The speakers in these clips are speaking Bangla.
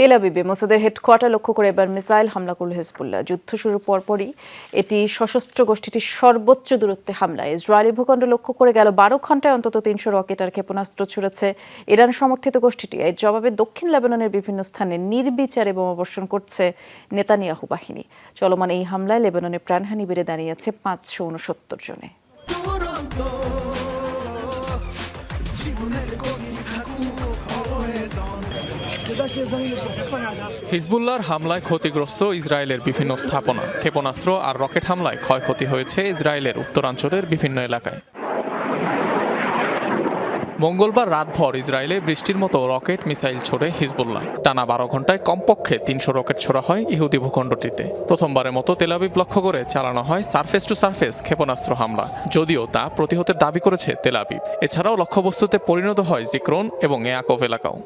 তেল আবিবে। মোসাদের হেডকোয়ার্টার লক্ষ্য করে এবার মিসাইল হামলা করল হেজবুল্লাহ। যুদ্ধ শুরুর পরপরই এটি সশস্ত্র গোষ্ঠীটির সর্বোচ্চ দূরত্বে হামলা ইসরায়েলি ভূখণ্ড লক্ষ্য করে গেল বারো ঘন্টায় অন্তত তিনশো রকেট আর ক্ষেপণাস্ত্র ছুড়েছে ইরান সমর্থিত গোষ্ঠীটি। এর জবাবে দক্ষিণ লেবাননের বিভিন্ন স্থানে নির্বিচারে বোমাবর্ষণ করছে নেতানিয়াহু বাহিনী। চলমান এই হামলায় লেবাননের প্রাণহানি বেড়ে দাঁড়িয়েছে পাঁচশো উনসত্তর জনে। হিজবুল্লাহর হামলায় ক্ষতিগ্রস্ত ইসরায়েলের বিভিন্ন স্থাপনা, ক্ষেপণাস্ত্র আর রকেট হামলায় ক্ষয়ক্ষতি হয়েছে ইসরায়েলের উত্তরাঞ্চলের বিভিন্ন এলাকায়। মঙ্গলবার রাতভর ইসরায়েলে বৃষ্টির মতো রকেট মিসাইল ছোড়ে হিজবুল্লাহ। টানা বারো ঘন্টায় কমপক্ষে তিনশো রকেট ছোড়া হয় ইহুদি ভূখণ্ডটিতে। প্রথমবারের মতো তেলাবিব লক্ষ্য করে চালানো হয় সারফেস টু সারফেস ক্ষেপণাস্ত্র হামলা, যদিও তা প্রতিহতের দাবি করেছে তেলাবিব এছাড়াও লক্ষ্যবস্তুতে পরিণত হয় জিক্রন এবং এয়াকভ এলাকাও।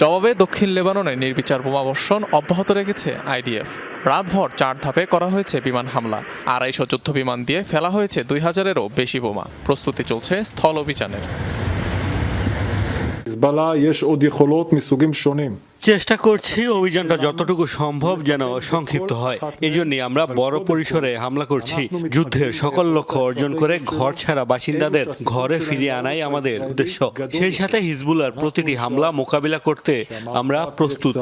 জবাবে দক্ষিণ লেবাননে নির্বিচার বোমাবর্ষণ অব্যাহত রেখেছে আইডিএফ রাতভর চার ধাপে করা হয়েছে বিমান হামলা আড়াইশো যুদ্ধ বিমান দিয়ে ফেলা হয়েছে দুই হাজারেরও বেশি বোমা প্রস্তুতি চলছে স্থল অভিযানের חיזבאללה יש עוד יכולות מסוגים שונים. চেষ্টা করছি অভিযানটা যতটুকু সম্ভব যেন সংক্ষিপ্ত হয়। এই জন্যই আমরা বড় পরিসরে হামলা করছি। যুদ্ধের সকল লক্ষ্য অর্জন করে ঘর ছাড়া বাসিন্দাদের ঘরে ফিরিয়ে আনাই আমাদের উদ্দেশ্য। সেই সাথে হিজবুলার প্রতিটি হামলা মোকাবিলা করতে আমরা প্রস্তুত।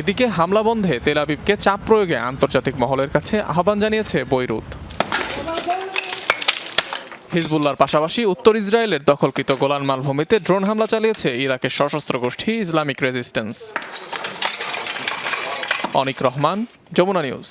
এদিকে হামলা বন্ধে তেলাবিবকে চাপ প্রয়োগে আন্তর্জাতিক মহলের কাছে আহ্বান জানিয়েছে বৈরুত। হিজবুল্লার পাশাপাশি উত্তর ইসরায়েলের দখলকৃত গোলান মালভূমিতে ড্রোন হামলা চালিয়েছে ইরাকের সশস্ত্র গোষ্ঠী Islamic resistance. Anik Rahman, Jamuna news.